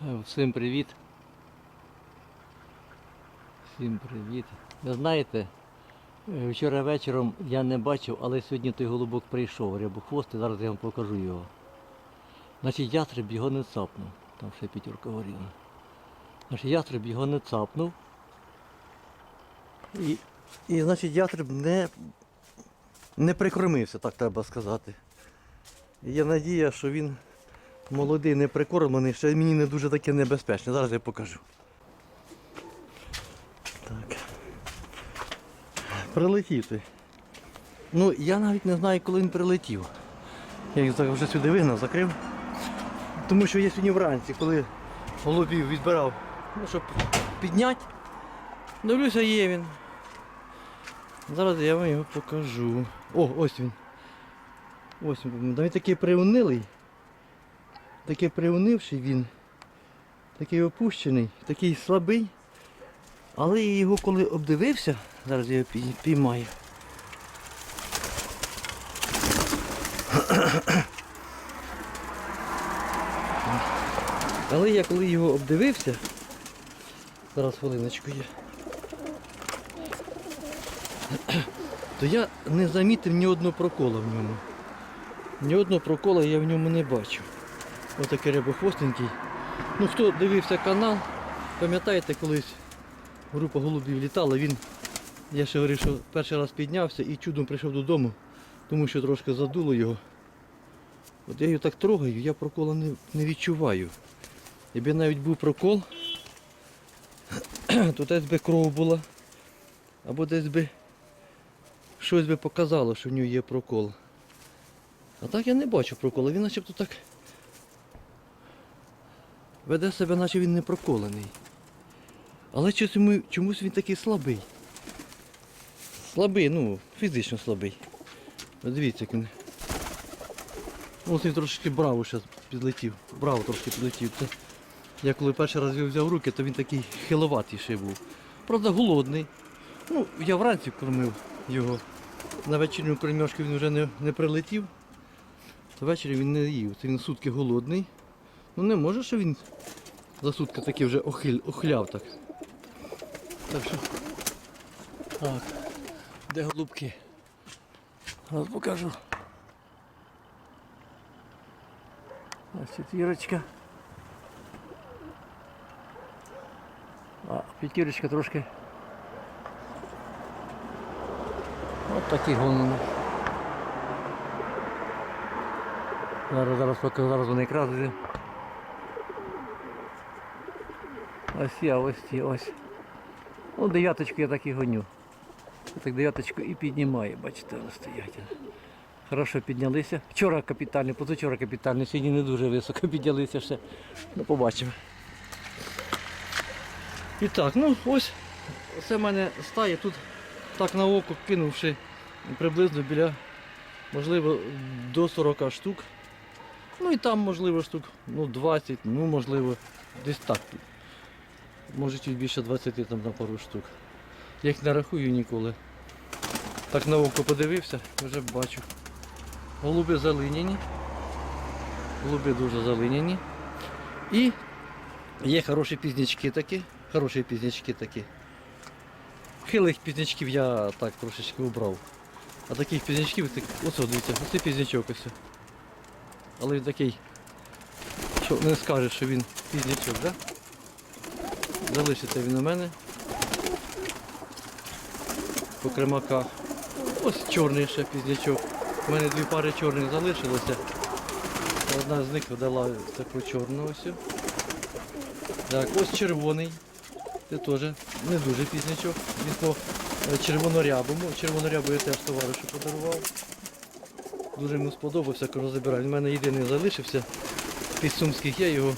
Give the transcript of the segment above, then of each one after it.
Всім привіт. Всім привіт. Ви знаєте, е, вчора вечором я не бачив, але сьогодні той голубок прийшов, рябохвостий, зараз я вам покажу його. Значить, ястреб його не цапнув. Там ще п'ятерка горіла. Значить, ястреб його не цапнув. І, і значить, ястреб не, не прикормився, так треба сказати. І Є надія, що він молодий, не прикормлений, ще мені не дуже таке небезпечне. Зараз я покажу. Так. Прилетів той. Ну, я навіть не знаю, коли він прилетів. Я їх вже сюди вигнав, закрив. Тому що я сьогодні вранці, коли голубів відбирав, ну, щоб підняти, дивлюся, є він. Зараз я вам його покажу. О, ось він. Ось він. Да він такий приунилий. Такий приунивший він. Такий опущений, такий слабий. Але я його коли обдивився, зараз я його піймаю. Але я коли його обдивився, зараз хвилиночку є, то я не замітив ні одного прокола в ньому. Ні одного прокола я в ньому не бачу. Отакий рябохвостенький. Ну хто дивився канал, пам'ятаєте, колись група голубів літала, він, я ще говорив, що перший раз піднявся і чудом прийшов додому, тому що трошки задуло його. От я його так трогаю, я прокола не, не відчуваю. Якби навіть був прокол, то десь би кров була, або десь би щось би показало, що в нього є прокол. А так я не бачу прокола, він начебто так веде себе, наче він не проколений. Але чомусь, він такий слабий. Слабий, ну, фізично слабий. Дивіться, як він. Ось він трошки браво зараз підлетів. Браво трошки підлетів. Це я коли перший раз його взяв руки, то він такий хиловатий був. Правда, голодний. Ну, я вранці кормив його. На вечірню кормежку він вже не, не прилетів. То ввечері він не їв. Це він сутки голодний. Ну не може, що він за сутки такий вже охиль, охляв так. Так що. Так. Де голубки? Зараз покажу. Ось четвірочка. А п'ятірочка трошки. От такі гонимо. Зараз, зараз, поки зараз вони якраз йде. Ось я, ось ті, ось. Ну, дев'яточку я так і гоню. Так дев'яточку і піднімаю, бачите, вони стоять. Хорошо піднялися. Вчора капітально, позавчора капітально, сьогодні не дуже високо піднялися ще. Ну, побачимо. І так, ну ось це в мене стає тут так на око кинувши приблизно біля, можливо, до 40 штук. Ну і там, можливо, штук ну, 20, ну можливо, десь так. Може чуть більше 20 там на пару штук. Я їх не рахую ніколи. Так на око подивився, вже бачу. Голуби залиняні. Голуби дуже залиняні. І є хороші пізнячки такі. Хороші пізнячки такі. Хилих пізнячків я так трошечки убрав. А таких пізнячків, так, ось дивіться, ось пізнячок ось. Але він такий, що не скажеш, що він пізнячок, да? Залишиться він у мене. По кремаках. Ось чорний ще пізнячок. У мене дві пари чорних залишилося. Одна з них дала таку чорну ось. Так, ось червоний. Це теж не дуже пізнячок. Він по е, червонорябому. Червонорябу я теж товаришу подарував. Дуже йому сподобався, забирай. Він в мене єдиний залишився. Під сумських я його,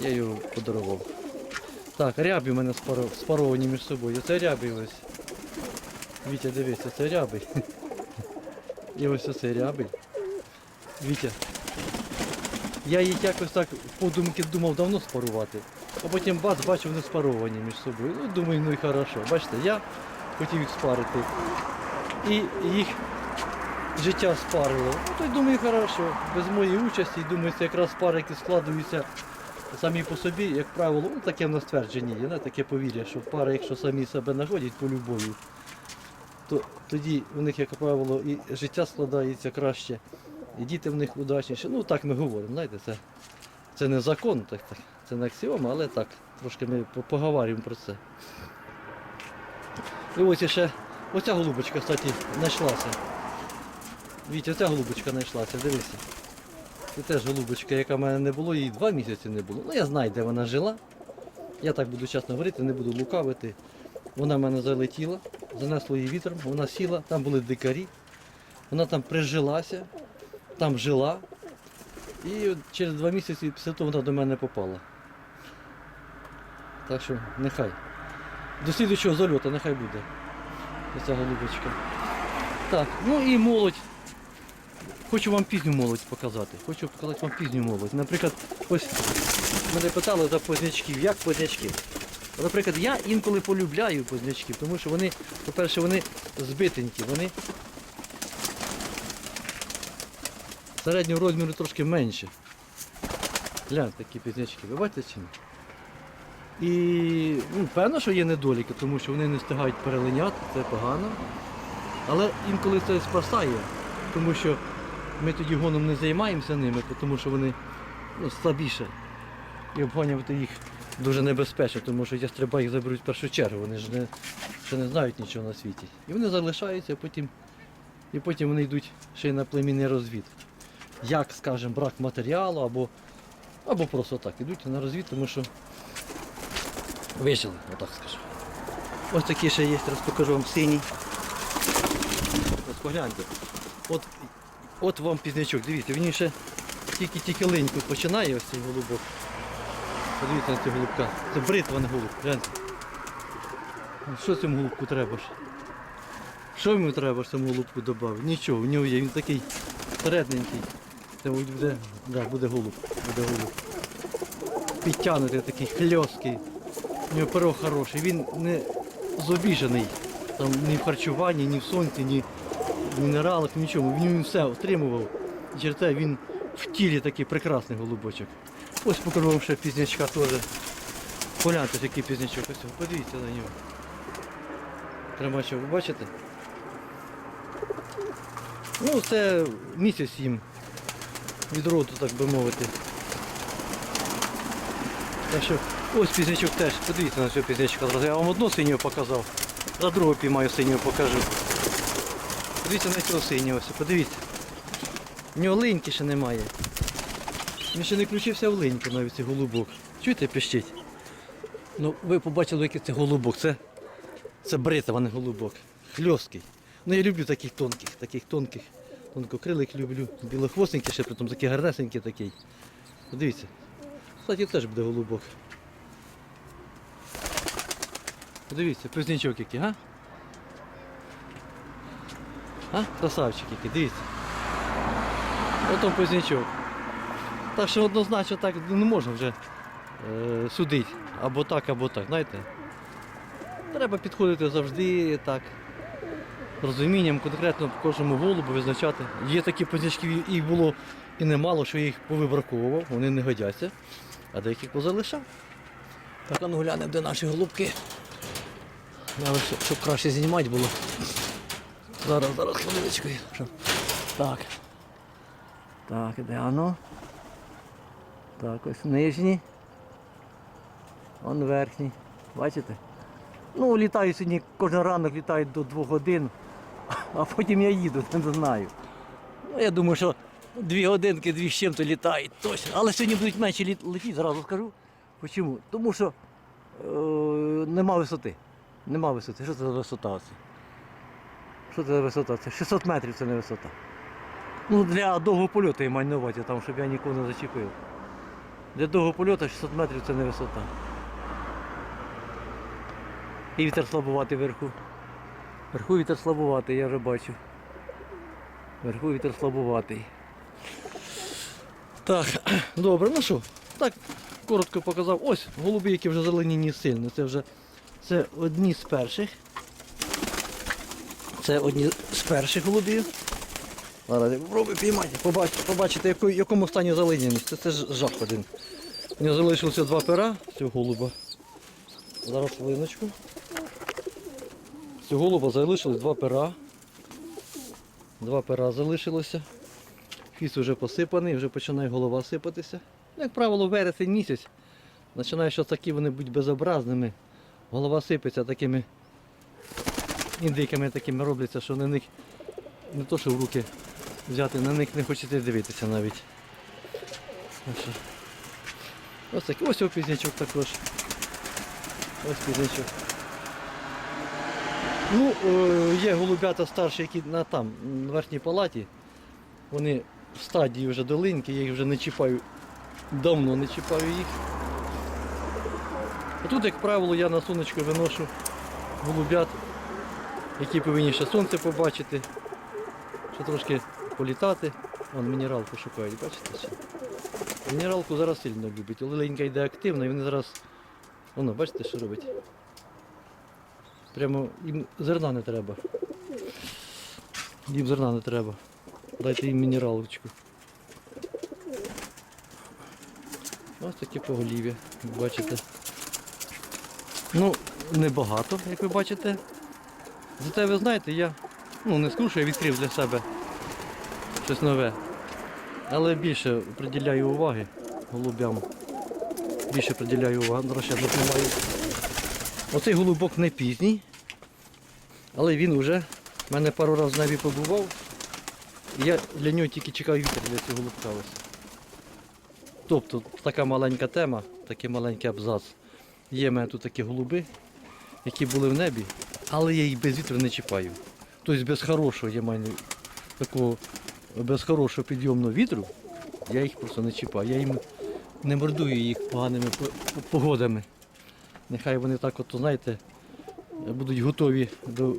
я його подарував. Так, рябі в мене спаро- спаровані між собою. Це рябі ось. Вітя, дивися, це рябий. І ось оце рябий. Вітя. Я їх якось так подумки думав давно спарувати. А потім бац, бачу, вони спаровані між собою. Ну, думаю, ну і хорошо. Бачите, я хотів їх спарити. І їх життя спарило. Ну то й думаю, хорошо. Без моєї участі, думаю, це якраз пари, які складуються самі по собі, як правило, ну таке в нас твердження є, таке повір'я, що пари, якщо самі себе знаходять по любові, то тоді у них, як правило, і життя складається краще, і діти в них удачніші. Ну так ми говоримо, знаєте, це, це не закон, так, так, це не аксіома, але так, трошки ми по- поговоримо про це. І ось ще оця голубочка, кстати, знайшлася. Вітя, оця голубочка знайшлася, дивися. Це теж голубочка, яка в мене не було, їй два місяці не було. Ну я знаю, де вона жила. Я так буду чесно говорити, не буду лукавити. Вона в мене залетіла, занесло її вітром, вона сіла, там були дикарі, вона там прижилася, там жила. І через два місяці після того вона до мене попала. Так що нехай. До слідчого зальоту нехай буде. Оця голубочка. Так, ну і молодь. Хочу вам пізню молодь показати. Хочу показати вам пізню молодь. Наприклад, ось мене питали за познячків. Як познячки? Наприклад, я інколи полюбляю познячків, тому що вони, по-перше, вони збитенькі, вони середнього розміру трошки менше. Гляньте, такі пізнячки, ви бачите чи ні? І ну, певно, що є недоліки, тому що вони не встигають перелиняти, це погано. Але інколи це спасає, тому що ми тоді гоном не займаємося ними, тому що вони ну, слабіше. І обганювати їх дуже небезпечно, тому що ястреба їх заберуть в першу чергу, вони ж не, ще не знають нічого на світі. І вони залишаються, потім, і потім вони йдуть ще й на племінний розвід. Як, скажімо, брак матеріалу або, або просто так, ідуть на розвід, тому що вижили, отак скажу. Ось такі ще є, зараз покажу вам синій. Ось погляньте. От, от вам пізнячок, дивіться, він ще тільки-тільки линьку починає ось цей голубок. Подивіться на цього голубка. Це бритва не голуб, гляньте. Що цьому голубку треба ж? Що йому треба ж цьому голубку додати? Нічого, в нього є, він такий середненький. Це буде, да, буде голуб, буде голуб. Підтягнутий такий хльосткий. У нього перо хороший, він не зобіжений. Там ні в харчуванні, ні в сонці, ні в мінералах, нічому. Він все отримував. І він в тілі такий прекрасний голубочок. Ось покажу вам ще пізнячка теж. Погляньте, який пізнячок. Ось, подивіться на нього. Тримачок, ви бачите? Ну, це місяць їм від роду, так би мовити. Так що ось пізнячок теж. Подивіться на цього пізнячка. Я вам одну синього показав, а другу піймаю синього покажу. Подивіться на цього синього, подивіться. В нього линьки ще немає. Він ще не включився в линьку навіть цей голубок. Чуєте, піщить? Ну, ви побачили, який це голубок. Це, це бритва, не голубок. Хльосткий. Ну я люблю таких тонких, таких тонких. Тонкокрилих люблю. Білохвостенький ще притом такий гарнесенький такий. Подивіться. Кстати, теж буде голубок. Подивіться, пизнячок який, га? А? Красавчик який, дивіться. Ото пизнячок. Так що однозначно так не можна вже е, судити. Або так, або так, знаєте. Треба підходити завжди так. Розумінням конкретно по кожному голубу визначати. Є такі позначки, їх було і немало, що їх повибраковував, вони не годяться, а деяких позалишав. Так, а ну глянемо, де наші голубки. Треба, щоб краще знімати було. Зараз, зараз хвилиночку. Так. Так, де воно? Так, ось нижні. Вон верхній. Бачите? Ну, літаю сьогодні, кожен ранок літаю до двох годин, а потім я їду, не знаю. Ну, я думаю, що дві годинки, дві з чим-то літають точно. Але сьогодні будуть менше летіти, зразу скажу. Чому? Тому що е, нема висоти. Нема висоти. Що це за висота? Що це за висота? Це 600 метрів це не висота. Ну, для довгого польоту я маю на увазі, там, щоб я нікого не зачепив. Для довгого польоту 600 метрів це не висота. І вітер слабуватий вверху. Вверху вітер слабуватий, я вже бачу. Вверху вітер слабуватий. Так, добре, ну що, так, коротко показав. Ось голуби, які вже зелені сильно. Це вже це одні з перших. Це одні з перших голубів. Зараз я попробую піймати, побачити, побачити яку- якому стані залиняність. Це, це ж жах один. У нього залишилося два пера цього голуба. Зараз хвилиночку. З цього голуба залишилось два пера. Два пера залишилося. Фіс вже посипаний, вже починає голова сипатися. Ну, Як правило, вересень місяць. Починає, що такі вони будуть безобразними. Голова сипеться такими індиками такими робляться, що на них не то, що в руки взяти, на них не хочеться дивитися навіть. Ось такий, ось його пізнячок також. Ось пізнячок. Ну, е, є голубята старші, які на там, на верхній палаті. Вони в стадії вже долиньки, я їх вже не чіпаю. Давно не чіпаю їх. А тут, як правило, я на сонечко виношу голубят, які повинні ще сонце побачити, ще трошки політати. Вон мінералку шукають, бачите? ще? Мінералку зараз сильно любить. Лиленька йде активно і вони зараз. Воно, бачите, що робить? Прямо їм зерна не треба. Їм зерна не треба. Дайте їм мінералочку. Ось такі поголів'я, бачите. Ну, небагато, як ви бачите. Зате ви знаєте, я ну, не скажу, що я відкрив для себе щось нове. Але більше приділяю уваги голубям. Більше приділяю уваги. До я допомагаю. Оцей голубок не пізній, але він вже в мене пару разів в небі побував. І я для нього тільки чекаю вітер для цього голубка. Тобто така маленька тема, такий маленький абзац. Є в мене тут такі голуби, які були в небі, але я їх без вітру не чіпаю. Тобто без хорошого, я маю такого, без хорошого підйомного вітру, я їх просто не чіпаю. Я їм не мордую їх поганими по- по- погодами. Нехай вони так, от, знаєте, будуть готові до е,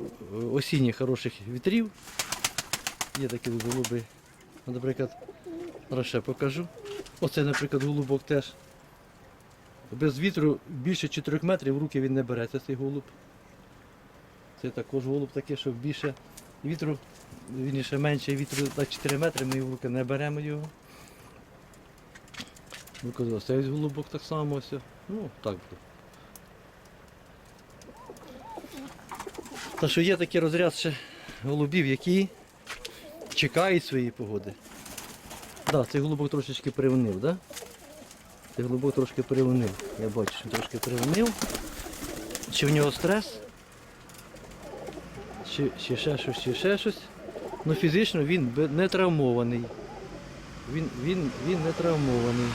осінніх хороших вітрів. Є такі голуби. Наприклад, зараз ще покажу. Оце, наприклад, голубок теж. Без вітру більше 4 метрів руки він не береться, цей голуб. Це також голуб такий, що більше вітру, він ще менше вітру на 4 метри, ми в руки не беремо його. Ну, Цей голубок так само ось. Ну, так буде. Та що є такий розряд ще голубів, які чекають своєї погоди. Так, да, цей голубок трошечки привнив, да? Цей голубок трошки привнив. Я бачу, що трошки привнив. Чи в нього стрес? Чи, чи ще щось, чи ще щось. Ну фізично він не травмований. Він, він, він не травмований.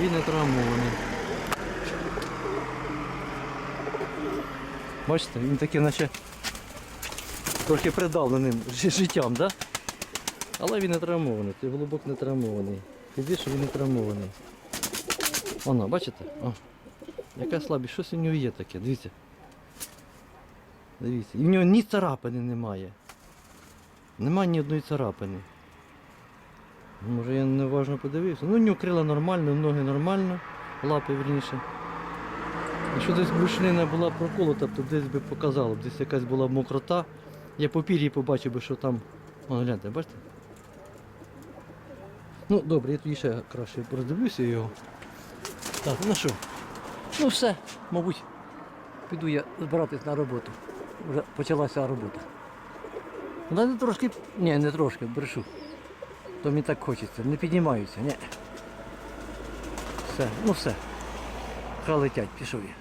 Він не травмований. Бачите, він такий наче трохи придавленим жи- життям, да? Але він не травмований, цей голубок не травмований. Фізично він не травмований. Воно, бачите? О, яка слабість, щось у нього є таке, дивіться. Дивіться. І в нього ні царапини немає. Немає ні одної царапини. Може я неважно подивився. Ну, у нього крила нормально, ноги нормально, лапи вірніше. Якщо десь брушнина була проколота, то десь би показало, десь якась була мокрота. Я по пір'ї побачив би, що там. О, гляньте, бачите? Ну, добре, я тоді ще краще роздивлюся його. Так, ну що? Ну все, мабуть, піду я збиратись на роботу. Вже почалася робота. Ну, не трошки. Ні, не трошки, брешу. То мені так хочеться. Не піднімаюся, ні. Все, ну все. Хай летять, пішов я.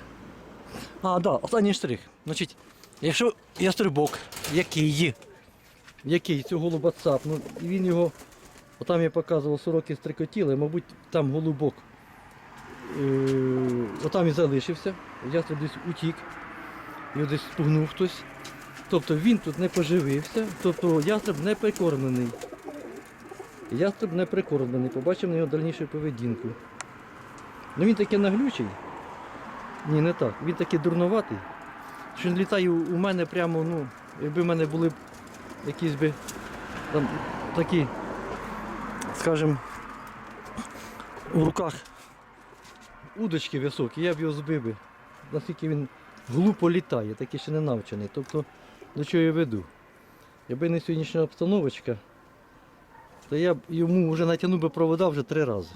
А, да, останній штрих. Значить, якщо ястрибок, який, який цього голуба цапнув, і він його, отам я показував сороки стрикотіли, мабуть, там голубок. Е, отам і залишився. Ястреб десь утік, його десь спугнув хтось. Тобто він тут не поживився, тобто ястреб не прикормлений. Ястреб не прикормлений, побачимо на його дальнішу поведінку. Ну він такий наглючий. Ні, не так. Він такий дурноватий. Що він літає у мене прямо, ну, якби в мене були якісь би там такі, скажімо, у руках удочки високі, я б його збив би. Наскільки він глупо літає, такий ще не навчений. Тобто до чого я веду. Якби не сьогоднішня обстановочка, то я б йому вже натягнув би провода вже три рази.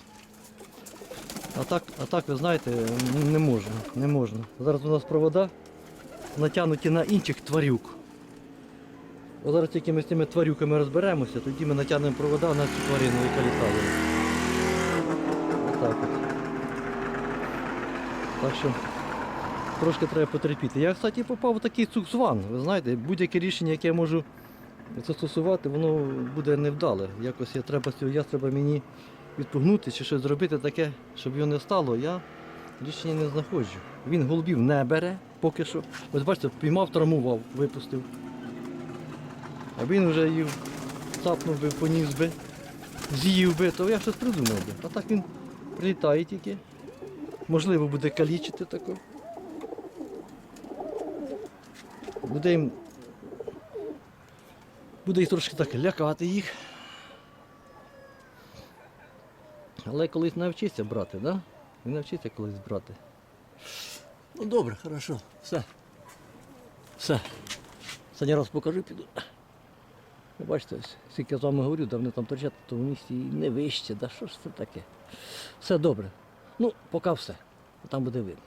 А так, а так, ви знаєте, не можна. Не можна. Зараз у нас провода натягнуті на інших тварюк. От зараз тільки ми з тими тварюками розберемося, тоді ми натягнемо провода на цю тварину, яка літала. Отак от. Так що трошки треба потерпіти. Я, кстати, попав в такий цуксван. Ви знаєте, будь-яке рішення, яке я можу застосувати, воно буде невдале. Якось я треба цього ястреба мені відпугнути чи щось зробити таке, щоб його не стало, я рішення не знаходжу. Він голубів не бере поки що. Ось бачите, піймав, травмував, випустив. А він вже їх цапнув би, поніс би, з'їв би, то я щось придумав би. А так він прилітає тільки. Можливо, буде калічити тако. Буде їм. Буде їх трошки так лякати їх. Але колись навчиться брати, да? Він навчиться колись брати. Ну добре, хорошо, все. Все. Останній раз покажу, піду. Ви бачите, скільки я з вами говорю, да вони там торчать в місці і не вище, да що ж це таке? Все добре. Ну, поки все. Там буде видно.